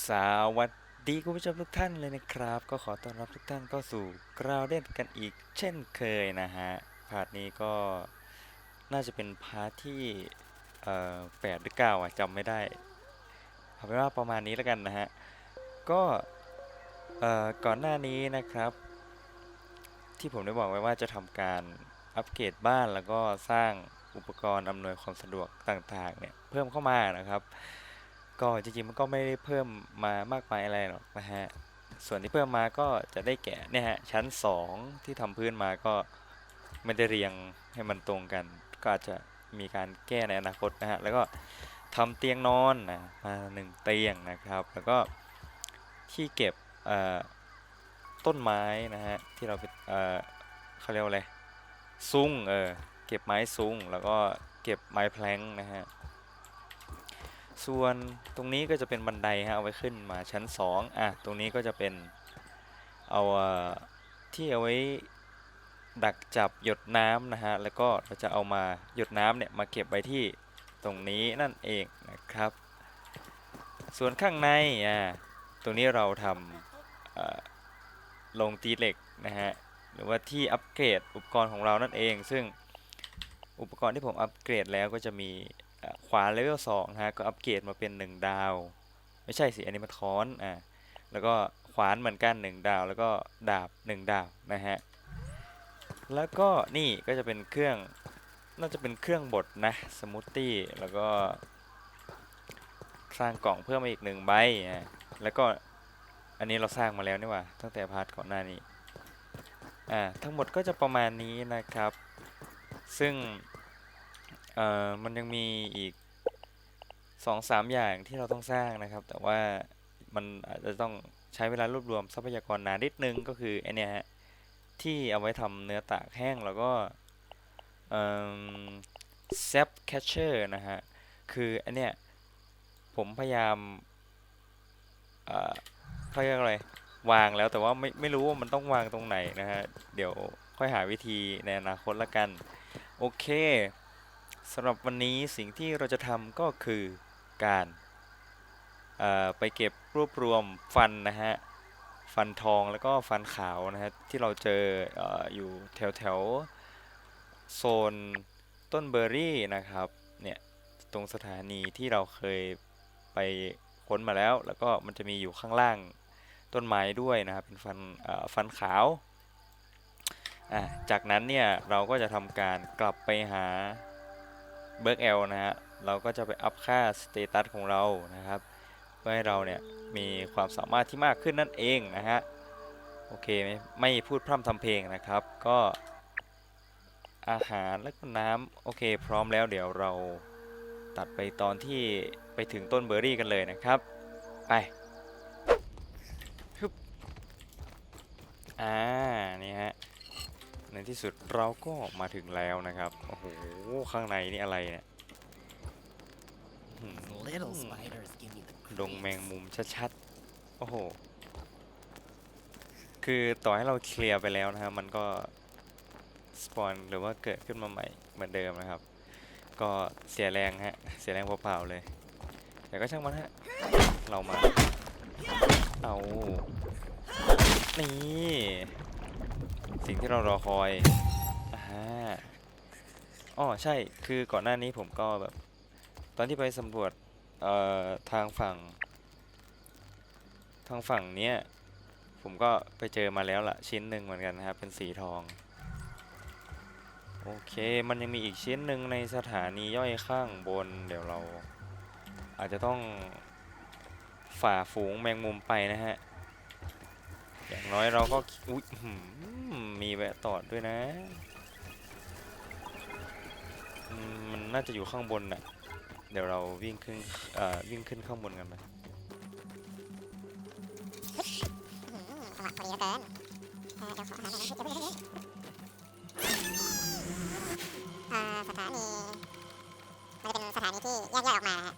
สวัสดีคุณผู้ชมทุกท่านเลยนะครับ ก็ขอต้อนรับทุกท่านเข้าสู่กราวเด่นกันอีกเช่นเคยนะฮะพาร์ทนี้ก็น่าจะเป็นพาร์ทที่เอ่อแปดหรือเก้าอะจำไม่ได้เอาเป็นว่าประมาณนี้แล้วกันนะฮะก็เอ่อก่อนหน้านี้นะครับ ที่ผมได้บอกไว้ว่าจะทำการอัปเกรดบ้านแล้วก็สร้างอุปกรณ์อำนวยความสะดวกต่างๆเนี่ยเพิ่มเข้ามานะครับ ก็จริงๆมันก็ไม่ได้เพิ่มมามากมายอะไรหรอกนะฮะ ส่วนที่เพิ่มมาก็จะได้แก่เนี่ยฮะชั้น 2 ที่ทำพื้นมาก็ไม่ได้เรียงให้มันตรงกัน ก็อาจจะมีการแก้ในอนาคตนะฮะ แล้วก็ทำเตียงนอนนะมาหนึ่งเตียงนะครับ แล้วก็ที่เก็บต้นไม้นะฮะที่เราเออเขาเรียกว่าอะไรซุ้งเออเก็บไม้ซุ้งแล้วก็เก็บไม้แพลงนะฮะ ส่วนตรงนี้ก็จะเป็นบันไดฮะเอาไว้ขึ้นมาชั้น 2 อะ ตรงนี้ก็จะเป็นเอาที่เอาไว้ดักจับหยดน้ำนะฮะ แล้วก็เราจะเอามาหยดน้ำเนี่ยมาเก็บไว้ที่ตรงนี้นั่นเองนะครับ ส่วนข้างในอะตรงนี้เราทำลงตีเหล็กนะฮะ หรือว่าที่อัปเกรดอุปกรณ์ของเรานั่นเอง ซึ่งอุปกรณ์ที่ผมอัปเกรดแล้วก็จะมี วานเลเวล2นะฮะก็อัปเกรดมาเป็น 1 ดาว ไม่ใช่สิอันนี้มันค้อนอะแล้วก็ขวานเหมือนกัน 1 ดาว แล้วก็ดาบ 1 ดาวนะฮะแล้วก็นี่ก็จะเป็นเครื่องน่าจะเป็นเครื่องบดนะสมูทตี้แล้วก็สร้างกล่องเพิ่มมาอีกหนึ่งใบอะแล้วก็อันนี้เราสร้างมาแล้วนี่ว่าตั้งแต่พาร์ทก่อนหน้านี้อ่าทั้งหมดก็จะประมาณนี้นะครับ ซึ่งเอ่อมันยังมีอีก สองสามอย่างที่เราต้องสร้างนะครับ แต่ว่ามันอาจจะต้องใช้เวลารวบรวมทรัพยากรนานนิดนึงก็คือไอเนี้ยฮะที่เอาไว้ทำเนื้อตากแห้งแล้วก็เซฟแคชเชอร์นะฮะ คืออันเนี้ยผมพยายามอ่อเขาเรียกอะไร วางแล้วแต่ว่าไม่ไม่รู้ว่ามันต้องวางตรงไหนนะฮะ เดี๋ยวค่อยหาวิธีในอนาคตละกัน โอเคสำหรับวันนี้สิ่งที่เราจะทำก็คือ การไปเก็บรวบรวมฟันนะฮะฟันทองแล้วก็ฟันขาวนะฮะที่เราเจอออยู่แถวแถวโซนต้นเบอร์รี่นะครับเนี่ยตรงสถานีที่เราเคยไปค้นมาแล้ว แล้วก็มันจะมีอยู่ข้างล่างต้นไม้ด้วยนะครับเป็นฟันฟันขาวอะจากนั้นเนี่ยเราก็จะทำการกลับไปหาเบิร์กเอลนะฮะ เราก็จะไปอัพค่าสเตตัสของเรานะครับ เพื่อให้เราเนี่ยมีความสามารถที่มากขึ้นนั่นเองนะฮะโอเคไหมไม่พูดพร่ำทำเพลงนะครับ ก็อาหารและก็น้ำโอเค พร้อมแล้วเดี๋ยวเราตัดไปตอนที่ไปถึงต้นเบอร์รี่กันเลยนะครับ ไปฮึบอ่านี่ฮะในที่สุดเราก็มาถึงแล้วนะครับ โอ้โห ข้างในนี่อะไรเนี่ยอื้อหือ Little spiders give me the ดงแมง creeps. มุมชัดๆ โอ้โห คือต่อให้เราเคลียร์ไปแล้วนะฮะมันก็ สปอนหรือว่าเกิดขึ้นมาใหม่เหมือนเดิมนะครับ ก็เสียแรงฮะ เสียแรงเปล่าๆเลย แต่ก็ช่างมันฮะ เรามา เอา นี่ สิ่งที่เรารอคอยอ่าอ๋อใช่ คือก่อนหน้านี้ผมก็แบบ ตอนที่ไปสำรวจเอ่อทางฝั่ง ทางฝั่งเนี้ยผมก็ไปเจอมาแล้วล่ะชิ้นหนึ่งเหมือนกันนะครับเป็นสีทอง โอเคมันยังมีอีกชิ้นหนึ่งในสถานีย่อยข้างบน เดี๋ยวเรา อาจจะต้องฝ่าฝูงแมงมุมไปนะฮะ อย่างน้อยเราก็อุ๊ยมีแวะตอดด้วยนะ มันน่าจะอยู่ข้างบนน่ะ เดี๋ยวเราวิ่งขึ้นเอ่อวิ่งขึ้นข้างบนกันไหมจังหวะพอดีเหลือเกินเอ่อเดี๋ยวขอหาหน่อยนะเดี๋ยวเพิ่งเอ่อสถานีมันจะเป็นสถานีที่แยกย่อยออกมานะฮะ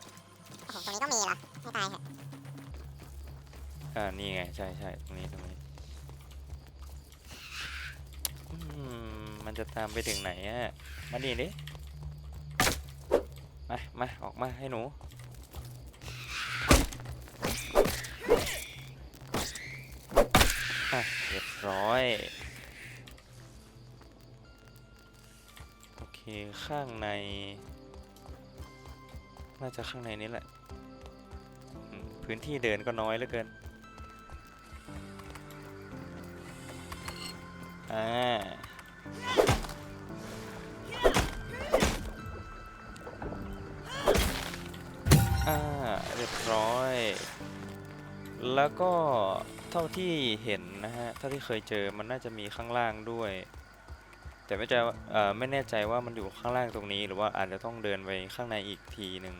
โอ้โหตรงนี้ก็มีเหรอไม่ตายเหอะอ่านี่ไงใช่ใช่ตรงนี้ตรงนี้อืมมันจะตามไปถึงไหนอะมาดีดิ มา มา ออกมาให้หนู อะเรียบร้อย โอเค ข้างใน น่าจะข้างในนี้แหละ พื้นที่เดินก็น้อยเหลือเกิน อ่า อ่าเรียบร้อย แล้วก็เท่าที่เห็นนะฮะ เท่าที่เคยเจอมันน่าจะมีข้างล่างด้วย แต่ไม่ใจเอ่อไม่แน่ใจว่ามันอยู่ข้างล่างตรงนี้ หรือว่าอาจจะต้องเดินไปข้างในอีกทีหนึ่ง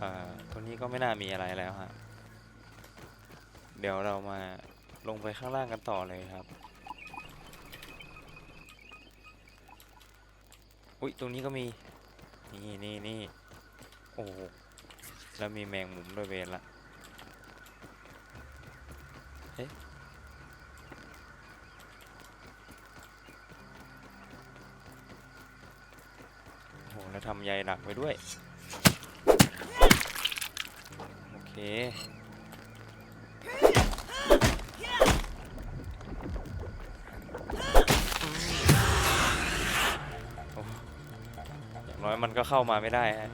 อ่าตรงนี้ก็ไม่น่ามีอะไรแล้วฮะ เดี๋ยวเรามาลงไปข้างล่างกันต่อเลยครับ อุ๊ยตรงนี้ก็มี นี่นี่นี่ โอ้โหแล้วมีแมงมุมด้วยเวนละเอ๊ะโอ้โหแล้วทำใยหนักไปด้วย โอเคอย่างน้อยมันก็เข้ามาไม่ได้ฮะ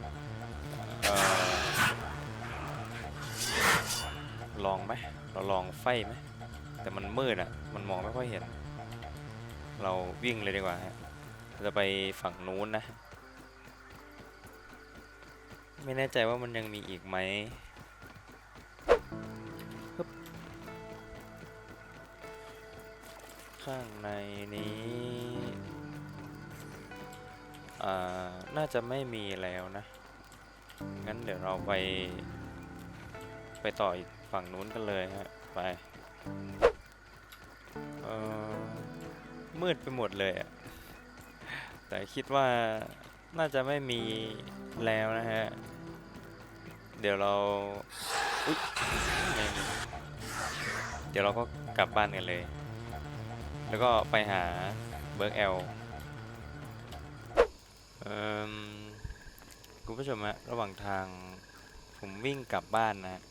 ลองไหมเราลองไฟไหมแต่มันมืดอะ มันมองไม่ค่อยเห็น เราวิ่งเลยดีกว่าฮะจะไปฝั่งนู้นนะ ไม่แน่ใจว่ามันยังมีอีกไหมข้างในนี้อ่าน่าจะไม่มีแล้วนะ งั้นเดี๋ยวเราไป ไปต่ออีก ฝั่งนู้นกันเลยฮะ ไป เออมืดไปหมดเลยอะแต่คิดว่าน่าจะไม่มีแล้วนะฮะ เดี๋ยวเรา อุ๊ยเดี๋ยวเราก็กลับบ้านกันเลย แล้วก็ไปหาเบิร์กแอลคุณผู้ชมฮะระหว่างทางผมวิ่งกลับบ้านนะ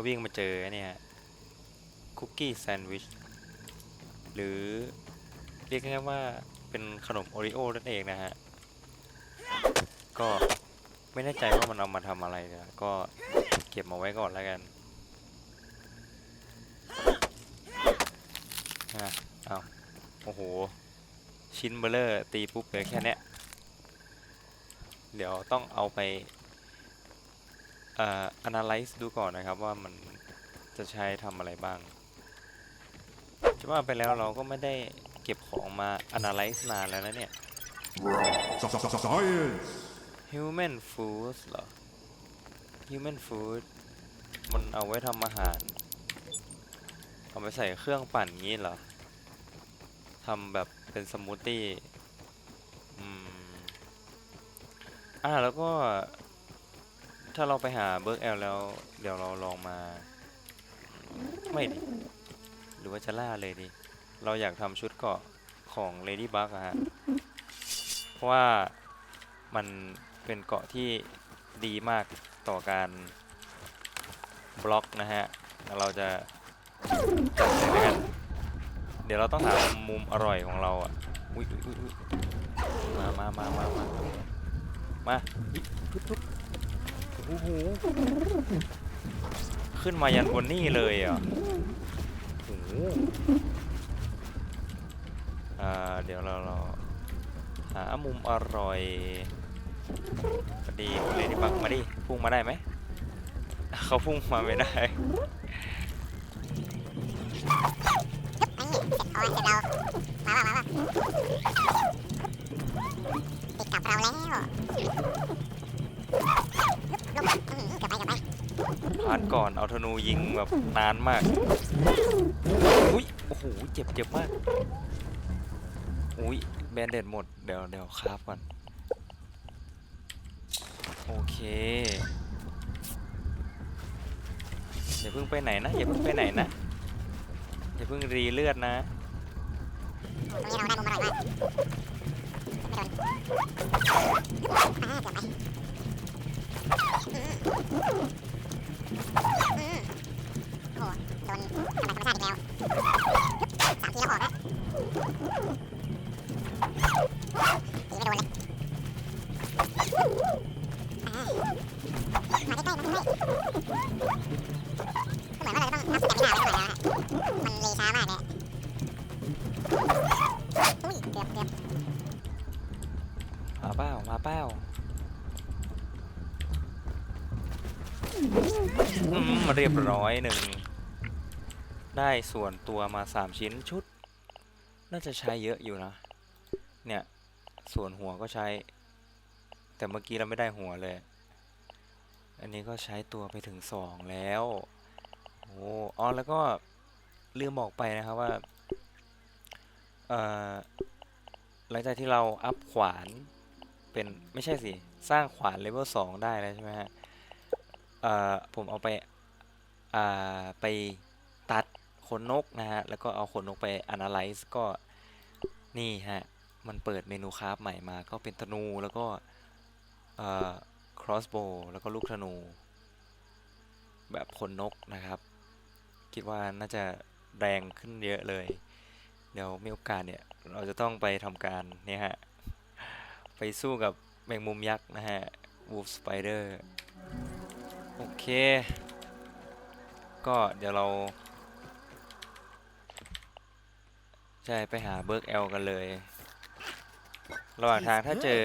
ก็วิ่งมาเจอเนี่ยคุกกี้แซนด์วิชหรือเรียกง่ายๆว่าเป็นขนมโอริโอนั่นเองนะฮะ ก็ไม่แน่ใจว่ามันเอามาทำอะไรนะก็เก็บมาไว้ก่อนแล้วกันอะเอาโอ้โห ชิ้นเบลเลอร์ตีปุ๊บเหลือแค่เนี้ยเดี๋ยวต้องเอาไป อ่อ analyze ดูก่อนนะครับว่ามันจะใช้ทำอะไรบ้าง จะว่าไปแล้วเราก็ไม่ได้เก็บของมา analyze นานแล้วนะเนี่ย Science! human foods เหรอ human food มันเอาไว้ทำอาหาร เอาไปใส่เครื่องปั่นงี้เหรอทำแบบเป็นสมูทตี้ อืม อ่าแล้วก็ ถ้าเราไปหาเบิร์กแอลแล้ว เดี๋ยวเราลองมา ไม่ดิ หรือว่าจะล่าเลยดิเราอยากทำชุดเกาะของ Ladybug อะฮะ เพราะว่ามันเป็นเกาะที่ดีมากต่อการบล็อกนะฮะ เราจะจัดเลยกัน เดี๋ยวเราต้องหามุมอร่อยของเราอะอุ้ยอุ้ยอุ้ยมามามามามามาอุ๊ยปึ๊บปึ๊บ โอ้โหขึ้นมายันบนนี่เลยอะโอ้โหอ่าเดี๋ยวเราเราหามุมอร่อยพอดีคุณเลดี้บักมาดิพุ่งมาได้ไหมเขาพุ่งมาไม่ได้อันนี้เสร็จเอาเสร็จเรามาว่ามาว่าติดกับเราแล้วลูกอื้อหือเกือบไปเกือบไป พาร์ทก่อนเอาธนูยิงแบบนานมาก อุ้ย โอ้โห เจ็บเจ็บมาก อุ้ย แบนเด็ดหมด เดี๋ยวเดี๋ยวคราฟก่อน โอเค อย่าเพิ่งไปไหนนะ อย่าเพิ่งไปไหนนะ อย่าเพิ่งรีเลือดนะ โอ้โหโดนทำลายธรริอีแล้วสามทีแล้วออกแล้ตีไม่โดนเลยอ่ามาใกล้มาใกล้ เรียบร้อยหนึ่ง ได้ส่วนตัวมาสามชิ้นชุด น่าจะใช้เยอะอยู่นะ เนี่ย ส่วนหัวก็ใช้ แต่เมื่อกี้เราไม่ได้หัวเลย อันนี้ก็ใช้ตัวไปถึงสองแล้ว โอ้อ๋อแล้วก็ลืมบอกไปนะครับว่า เอ่อ หลังจากที่เราอัพขวานเป็นไม่ใช่สิ สร้างขวานเลเวลสองได้แล้วใช่ไหมฮะ เอ่อ ผมเอาไป ไปตัดขนนกนะฮะ แล้วก็เอาขนนกไป analyze ก็นี่ฮะ มันเปิดเมนูคราฟใหม่มาก็เป็นธนูแล้วก็เอ่อ crossbow แล้วก็ลูกธนู แบบขนนกนะครับ คิดว่าน่าจะแรงขึ้นเยอะเลย เดี๋ยวมีโอกาสเนี่ย เราจะต้องไปทำการเนี่ยฮะ ไปสู้กับแมงมุมยักษ์นะฮะ wolf spider โอเค ก็เดี๋ยวเรา ใช่ ไปหาเบิร์กแอลกันเลย ระหว่างทางถ้าเจอ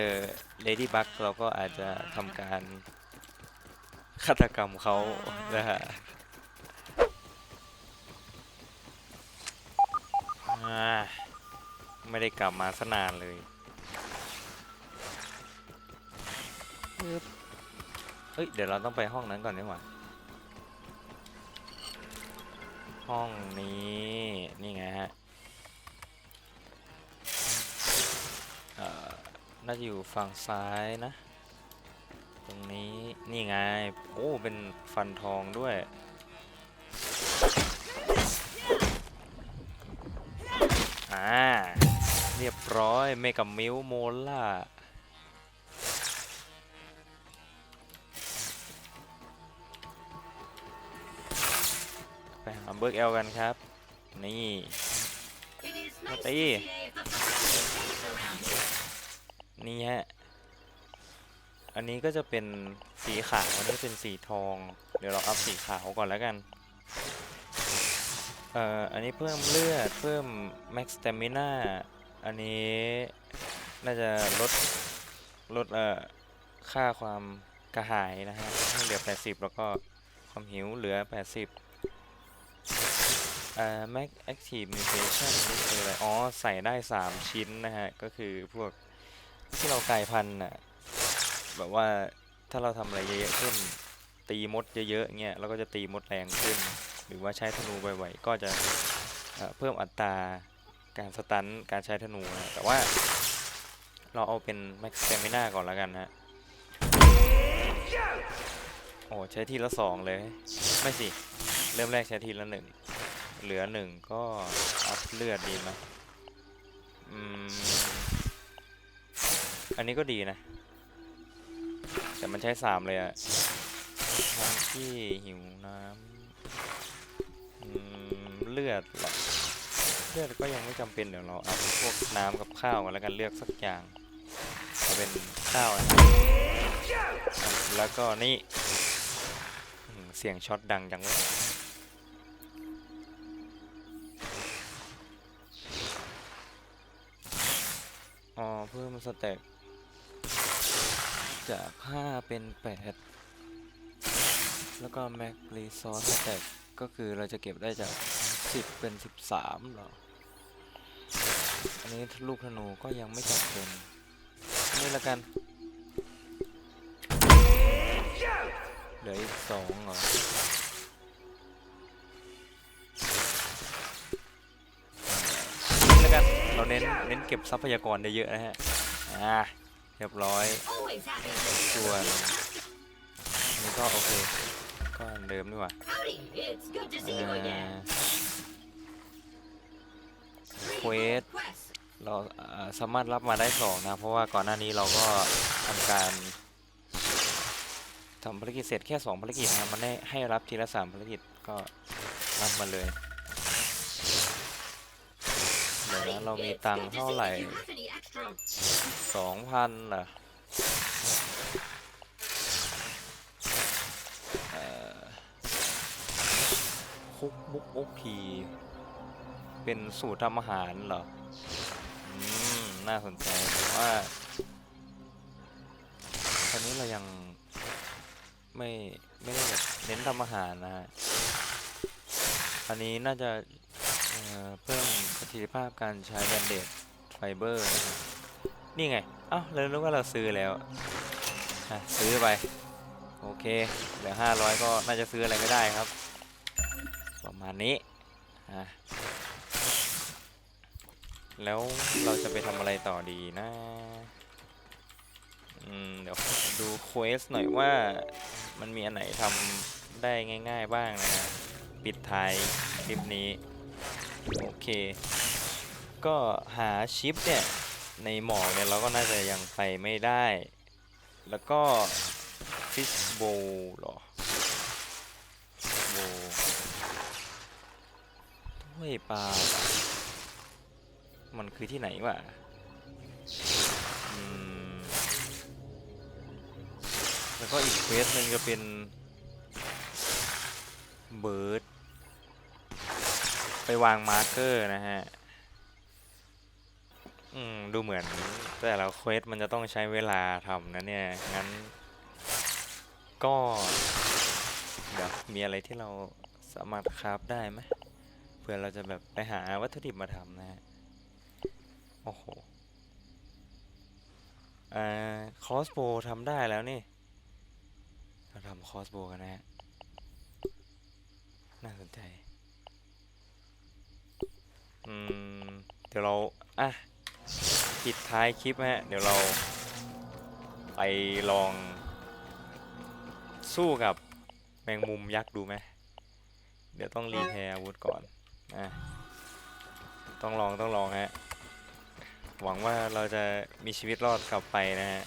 Lady Bug เราก็อาจจะทำการฆาตกรรมเขานะฮะอ่าไม่ได้กลับมาสนานเลยปึ๊บเฮ้ย เดี๋ยวเราต้องไปห้องนั้นก่อนดีกว่า ห้องนี้ นี่ไงฮะเออน่าจะอยู่ฝั่งซ้ายนะ ตรงนี้ นี่ไง โอ้ เป็นฟันทองด้วย อ่า เรียบร้อย เมกับมิวโมล่า ไปหาเบิร์กเอลกันครับ นี่มาตีนี่ฮะ อันนี้ก็จะเป็นสีขาวอันนี้เป็นสีทอง เดี๋ยวเราอัพสีขาวก่อนแล้วกัน เอ่อ อันนี้เพิ่มเลือด เพิ่ม max stamina อันนี้น่าจะลด ลด เอ่อ ค่าความกระหายนะฮะให้เหลือ 80 แล้วก็ความหิวเหลือ 80 เอ่อ max active mutation นี่คืออะไร อ๋อ ใส่ได้ 3 ชิ้นนะฮะ ก็คือพวกที่เรากลายพันธุ์น่ะแบบว่าถ้าเราทำอะไรเยอะๆขึ้น ตีมดเยอะๆเงี้ยเราก็จะตีมดแรงขึ้น หรือว่าใช้ธนูบ่อยๆก็จะเพิ่มอัตราการสตันการใช้ธนูนะแต่ว่าเราเอาเป็น max stamina ก่อนแล้วกันนะโอ้ใช้ทีละสองเลย ไม่สิ เริ่มแรกใช้ทีละหนึ่ง เหลือหนึ่งก็อัพเลือดดีไหมอืม อันนี้ก็ดีนะ แต่มันใช้สามเลยอะทั้งที่หิวน้ำเลือดเหรอเลือดก็ยังไม่จำเป็นเดี๋ยวเราเอาพวกน้ำกับข้าวกันแล้วกันเลือกสักอย่างเอาเป็นข้าวอะแล้วก็นี่เสียงช็อตดังจังเลย สเต็ปจาก 5 เป็น 8 แล้วก็ Mac Resource Attack ก็คือเราจะเก็บได้จาก 10 เป็น 13หรอ อันนี้ลูกธนูก็ยังไม่จำเป็นนี่ละกัน เหลืออีก2เหรอนี่ละกัน เราเน้น เน้นเก็บทรัพยากรได้เยอะนะฮะ อ่าเรียบร้อย Always happy. ส่วนอันนี้ก็โอเคก็อันเดิมดีกว่า Howdy, it's good to เอ่ see you อ again. เควส Quest. เราเอ่อสามารถรับมาได้สองนะ เพราะว่าก่อนหน้านี้เราก็ทำการทำภารกิจเสร็จแค่สองภารกิจนะมันได้ให้รับทีละสามภารกิจก็รับมาเลย นะเรามีตังค์เท่าไหร่สองพันเหรอคุกบุกโอพีเป็นสูตรทำอาหารเหรอ อืม น่าสนใจแต่ว่าตอนนี้เรายังไม่ไม่ได้แบบเน้นทำอาหารนะฮะ อันนี้น่าจะ เพิ่มประสิทธิภาพการใช้แบนเดดไฟเบอร์นี่ไง เอ้าเรารู้ว่าเราซื้อแล้วอะซื้อไป โอเค เหลือ 500 ก็น่าจะซื้ออะไรก็ได้ครับ ประมาณนี้อะแล้วเราจะไปทำอะไรต่อดีนะอืมเดี๋ยวดูเควสหน่อยว่ามันมีอันไหนทำได้ง่าย ๆ บ้างนะฮะปิดท้ายคลิปนี้ โอเค ก็หาชิปเนี่ย ในหมอกเนี่ยเราก็น่าจะยังไปไม่ได้ แล้วก็ฟิชโบหรอโบถ้วยปลา มันคือที่ไหนวะแล้วก็อีกเควสหนึ่งจะเป็นเบิร์ด ไปวางมาร์เกอร์นะฮะ อืม ดูเหมือนแต่ละเควสมันจะต้องใช้เวลาทำนะเนี่ย งั้น ก็ เดี๋ยวมีอะไรที่เราสามารถคราฟได้ไหมเพื่อเราจะแบบไปหาวัตถุดิบมาทำนะฮะ โอ้โหอ่าคอสโบทำได้แล้วนี่ เราทำคอสโบกันนะฮะ น่าสนใจ อืม เดี๋ยวเรา อะปิดท้ายคลิปฮะ เดี๋ยวเราไปลอง สู้กับแมงมุมยักษ์ดูไหม เดี๋ยวต้องรีแพร์อาวุธก่อน อะ ต้องลองต้องลองฮะ หวังว่าเราจะมีชีวิตรอดกลับไปนะฮะ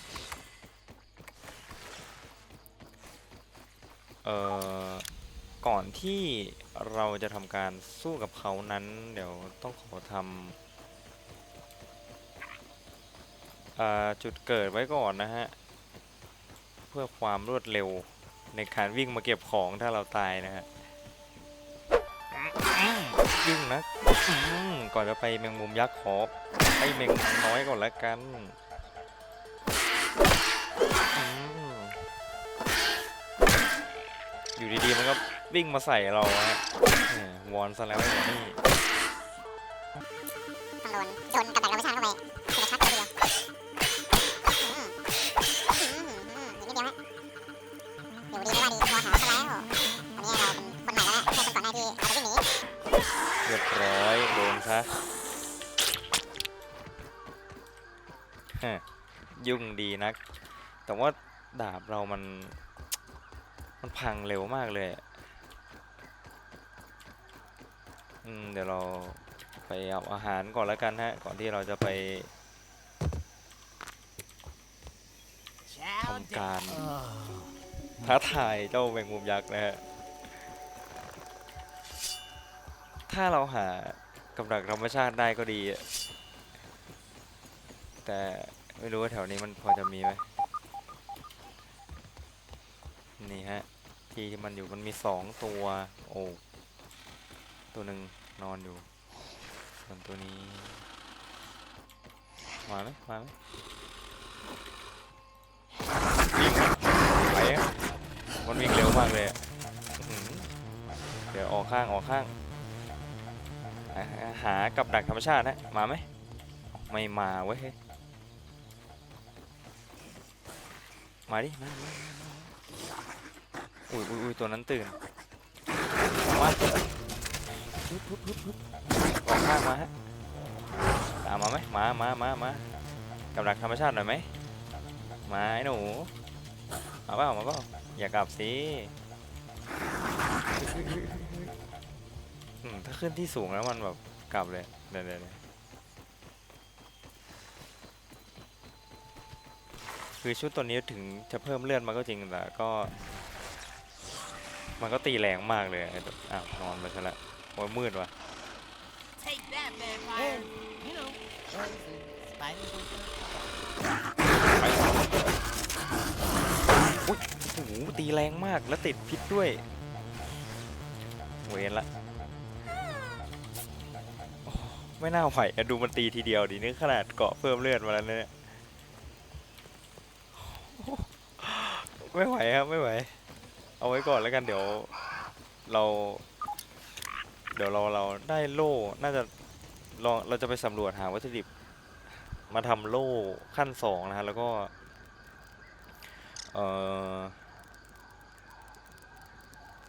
เอ่อ ก่อนที่ เราจะทำการสู้กับเขานั้น เดี๋ยวต้องขอทำจุดเกิดไว้ก่อนนะฮะ เพื่อความรวดเร็วในการวิ่งมาเก็บของถ้าเราตายนะฮะวิ่งนะก่อนจะไปแมงมุมยักษ์ขอไปแมงมุมน้อยก่อนละกันอืมอยู่ดีๆมันก็ วิ่งมาใส่เราฮะวอนซะแล้วหนี่ต้องโดนโดนกับดักเราไม่ใชาเข้าไปจะชัดเลยทีเดียวนิดเดียวฮะอยู่ดีไม่ว่าดีพอหาเขาแล้วตอนนี้เราเป็นคนใหม่แล้วแค่คนก่อนหน้าที่เราจะวิ่งหนีเรียบร้อยโดนซะฮะยุ่งดีนัก แต่ว่าดาบเรามัน มันพังเร็วมากเลย อะอืม เดี๋ยวเราไปเอาอาหารก่อนแล้วกันฮะ ก่อนที่เราจะไปทำการท้าทายเจ้าแมงมุมยักษ์นะฮะ ถ้าเราหากับดักธรรมชาติได้ก็ดีอะแต่ไม่รู้ว่าแถวนี้มันพอจะมีไหมนี่ฮะ ที่ที่มันอยู่มันมีสองตัว โอ้ ตัวหนึ่งนอนอยู่ส่วนตัวนี้ มาไหมมาไหมวิ่งไหมไปอะมันวิ่งเร็วมากเลยเดี๋ยวออกข้างออกข้าง หากับดักธรรมชาตินะมาไหมไม่มาเว้ยมาดิมามามามาอุ้ยอุ้ยอุ้ยตัวนั้นตื่นมา ปึ๊บปึ๊บปึ๊บปึ๊บออกข้างมาฮะตามมาไหมมามามามากับดักธรรมชาติหน่อยไหมมาไอ้หนูมาเปล่ามาเปล่าอย่ากลับสิถ้าขึ้นที่สูงแล้วมันแบบกลับเลยเดี๋ยวเดี๋ยวคือชุดตัวนี้ถึงจะเพิ่มเลือดมันก็จริงแต่ก็ มันก็ตีแรงมากเลยอ้าวนอนไปซะแล้ว โอ้ยมืดว่ะ Take that, vampire. You know, bugs and spiders and stuff. ไปอุ้ยโอ้โหตีแรงมากแล้วติดพิษด้วย เวนละโอ้ไม่น่าไหวอะดูมันตีทีเดียวดินี่ขนาดเกาะเพิ่มเลือดมาแล้วเนี่ยไม่ไหวครับ ไม่ไหว เอาไว้ก่อนแล้วกันเดี๋ยว เรา เดี๋ยวเราเราได้โล่น่าจะลองเราจะไปสำรวจหาวัตถุดิบ มาทำโล่ขั้นสองนะฮะแล้วก็เอ่อ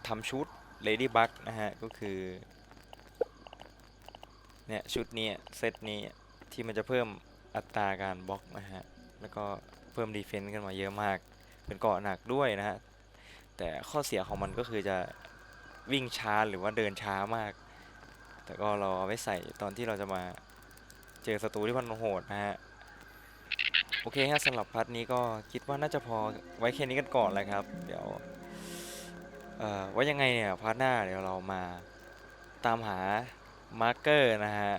ทำชุด Ladybug นะฮะ ก็คือเนี่ยชุดนี้เซตนี้ที่มันจะเพิ่มอัตราการบล็อกนะฮะ แล้วก็เพิ่มดีเฟนซ์กันมาเยอะมาก เป็นเกาะหนักด้วยนะฮะ แต่ข้อเสียของมันก็คือจะ วิ่งช้าหรือว่าเดินช้ามาก แต่ก็เราเอาไว้ใส่ตอนที่เราจะมาเจอศัตรูที่มันโหดนะฮะ โอเคฮะสำหรับพาร์ทนี้ก็คิดว่าน่าจะพอไว้แค่นี้กันก่อนแหละครับ เดี๋ยวเอ่อว่ายังไงเนี่ยพาร์ทหน้าเดี๋ยวเรามาตามหามาร์กเกอร์นะฮะ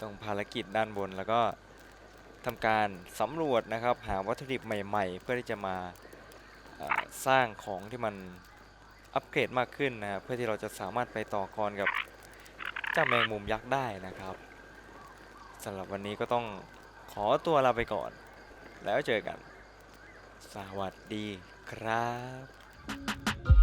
ตรงภารกิจด้านบนแล้วก็ทำการสำรวจนะครับ หาวัตถุดิบใหม่ ๆ เพื่อที่จะมาสร้างของที่มัน อัปเกรดมากขึ้นนะครับเพื่อที่เราจะสามารถไปต่อกรกับเจ้าแมงมุมยักษ์ได้นะครับสำหรับวันนี้ก็ต้องขอตัวลาไปก่อน แล้วเจอกัน สวัสดีครับ